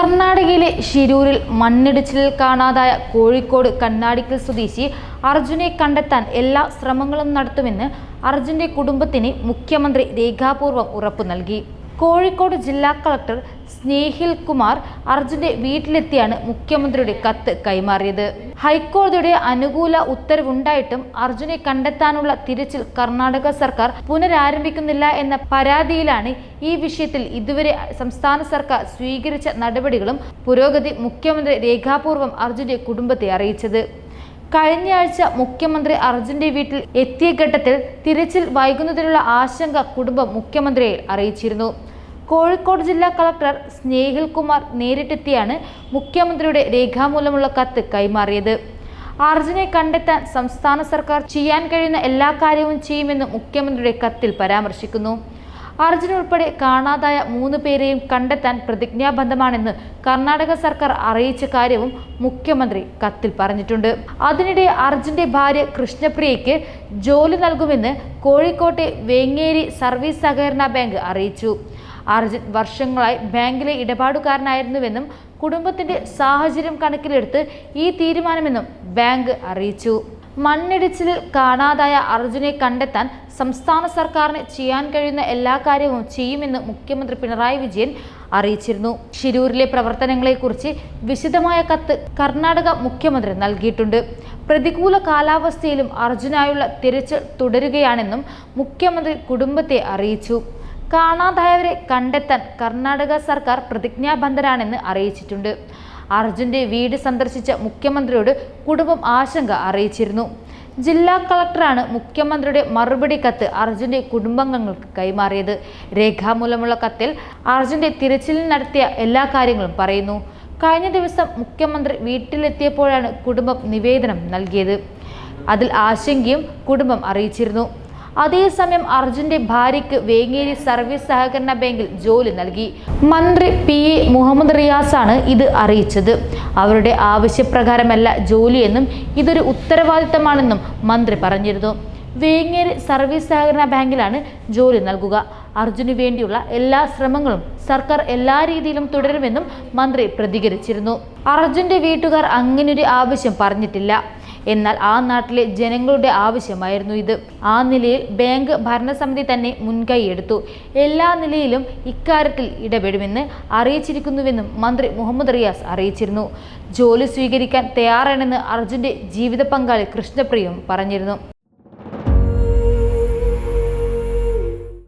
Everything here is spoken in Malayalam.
കർണാടകയിലെ ഷിരൂരിൽ മണ്ണിടിച്ചിലിൽ കാണാതായ കോഴിക്കോട് കണ്ണാടിക്കൽ സ്വദേശി അർജുനെ കണ്ടെത്താൻ എല്ലാ ശ്രമങ്ങളും നടത്തുമെന്ന് അർജുന്റെ കുടുംബത്തിന് മുഖ്യമന്ത്രി രേഖാപൂർവം ഉറപ്പു നൽകി. കോഴിക്കോട് ജില്ലാ കളക്ടർ സ്നേഹിൽ കുമാർ അർജുന്റെ വീട്ടിലെത്തിയാണ് മുഖ്യമന്ത്രിയുടെ കത്ത് കൈമാറിയത്. ഹൈക്കോടതിയുടെ അനുകൂല ഉത്തരവുണ്ടായിട്ടും അർജുനെ കണ്ടെത്താനുള്ള തിരച്ചിൽ കർണാടക സർക്കാർ പുനരാരംഭിക്കുന്നില്ല എന്ന പരാതിയിലാണ് ഈ വിഷയത്തിൽ ഇതുവരെ സംസ്ഥാന സർക്കാർ സ്വീകരിച്ച നടപടികളും പുരോഗതി മുഖ്യമന്ത്രി രേഖാപൂർവം അർജുന്റെ കുടുംബത്തെ അറിയിച്ചത്. കഴിഞ്ഞയാഴ്ച മുഖ്യമന്ത്രി അർജുന്റെ വീട്ടിൽ എത്തിയ ഘട്ടത്തിൽ തിരച്ചിൽ വൈകുന്നതിനുള്ള ആശങ്ക കുടുംബം മുഖ്യമന്ത്രിയെ അറിയിച്ചിരുന്നു. കോഴിക്കോട് ജില്ലാ കളക്ടർ സ്നേഹിൽ കുമാർ നേരിട്ടെത്തിയാണ് മുഖ്യമന്ത്രിയുടെ രേഖാമൂലമുള്ള കത്ത് കൈമാറിയത്. അർജുനെ കണ്ടെത്താൻ സംസ്ഥാന സർക്കാർ ചെയ്യാൻ കഴിയുന്ന എല്ലാ കാര്യവും ചെയ്യുമെന്ന് മുഖ്യമന്ത്രിയുടെ കത്തിൽ പരാമർശിക്കുന്നു. അർജുൻ ഉൾപ്പെടെ കാണാതായ മൂന്ന് പേരെയും കണ്ടെത്താൻ പ്രതിജ്ഞാബന്ധമാണെന്ന് കർണാടക സർക്കാർ അറിയിച്ച കാര്യവും മുഖ്യമന്ത്രി കത്തിൽ പറഞ്ഞിട്ടുണ്ട്. അതിനിടെ അർജുന്റെ ഭാര്യ കൃഷ്ണപ്രിയയ്ക്ക് ജോലി നൽകുമെന്ന് കോഴിക്കോട്ടെ വേങ്ങേരി സർവീസ് സഹകരണ ബാങ്ക് അറിയിച്ചു. അർജുൻ വർഷങ്ങളായി ബാങ്കിലെ ഇടപാടുകാരനായിരുന്നുവെന്നും കുടുംബത്തിന്റെ സാഹചര്യം കണക്കിലെടുത്ത് ഈ തീരുമാനമെന്നും ബാങ്ക് അറിയിച്ചു. മണ്ണിടിച്ചിലിൽ കാണാതായ അർജുനെ കണ്ടെത്താൻ സംസ്ഥാന സർക്കാരിന് ചെയ്യാൻ കഴിയുന്ന എല്ലാ കാര്യവും ചെയ്യുമെന്ന് മുഖ്യമന്ത്രി പിണറായി വിജയൻ അറിയിച്ചിരുന്നു. ഷിരൂരിലെ പ്രവർത്തനങ്ങളെക്കുറിച്ച് വിശദമായ കത്ത് കർണാടക മുഖ്യമന്ത്രി നൽകിയിട്ടുണ്ട്. പ്രതികൂല കാലാവസ്ഥയിലും അർജുനായുള്ള തിരച്ചിൽ തുടരുകയാണെന്നും മുഖ്യമന്ത്രി കുടുംബത്തെ അറിയിച്ചു. കാണാതായവരെ കണ്ടെത്താൻ കർണാടക സർക്കാർ പ്രതിജ്ഞാബദ്ധരാണെന്ന് അറിയിച്ചിട്ടുണ്ട്. അർജുന്റെ വീട് സന്ദർശിച്ച മുഖ്യമന്ത്രിയോട് കുടുംബം ആശങ്ക അറിയിച്ചിരുന്നു. ജില്ലാ കളക്ടറാണ് മുഖ്യമന്ത്രിയുടെ മറുപടി കത്ത് അർജുന്റെ കുടുംബാംഗങ്ങൾക്ക് കൈമാറിയത്. രേഖാമൂലമുള്ള കത്തിൽ അർജുന്റെ തിരച്ചിലിൽ നടത്തിയ എല്ലാ കാര്യങ്ങളും പറയുന്നു. കഴിഞ്ഞ ദിവസം മുഖ്യമന്ത്രി വീട്ടിലെത്തിയപ്പോഴാണ് കുടുംബം നിവേദനം നൽകിയത്. അതിൽ ആശങ്കയും കുടുംബം അറിയിച്ചിരുന്നു. അതേസമയം അർജുന്റെ ഭാര്യയ്ക്ക് വേങ്ങേരി സർവീസ് സഹകരണ ബാങ്കിൽ ജോലി നൽകി. മന്ത്രി പി എ മുഹമ്മദ് റിയാസാണ് ഇത് അറിയിച്ചത്. അവരുടെ ആവശ്യപ്രകാരമല്ല ജോലിയെന്നും ഇതൊരു ഉത്തരവാദിത്തമാണെന്നും മന്ത്രി പറഞ്ഞിരുന്നു. വേങ്ങേരി സർവീസ് സഹകരണ ബാങ്കിലാണ് ജോലി നൽകുക. അർജുനു വേണ്ടിയുള്ള എല്ലാ ശ്രമങ്ങളും സർക്കാർ എല്ലാ രീതിയിലും തുടരുമെന്നും മന്ത്രി പ്രതികരിച്ചിരുന്നു. അർജുന്റെ വീട്ടുകാർ അങ്ങനൊരു ആവശ്യം പറഞ്ഞിട്ടില്ല. എന്നാൽ ആ നാട്ടിലെ ജനങ്ങളുടെ ആവശ്യമായിരുന്നു ഇത്. ആ നിലയിൽ ബാങ്ക് ഭരണസമിതി തന്നെ മുൻകൈയെടുത്തു എല്ലാ നിലയിലും ഇക്കാര്യത്തിൽ ഇടപെടുമെന്ന് അറിയിച്ചിരിക്കുന്നുവെന്നും മന്ത്രി മുഹമ്മദ് റിയാസ് അറിയിച്ചിരുന്നു. ജോലി സ്വീകരിക്കാൻ തയ്യാറാണെന്ന് അർജുന്റെ ജീവിത പങ്കാളി കൃഷ്ണപ്രിയം പറഞ്ഞിരുന്നു.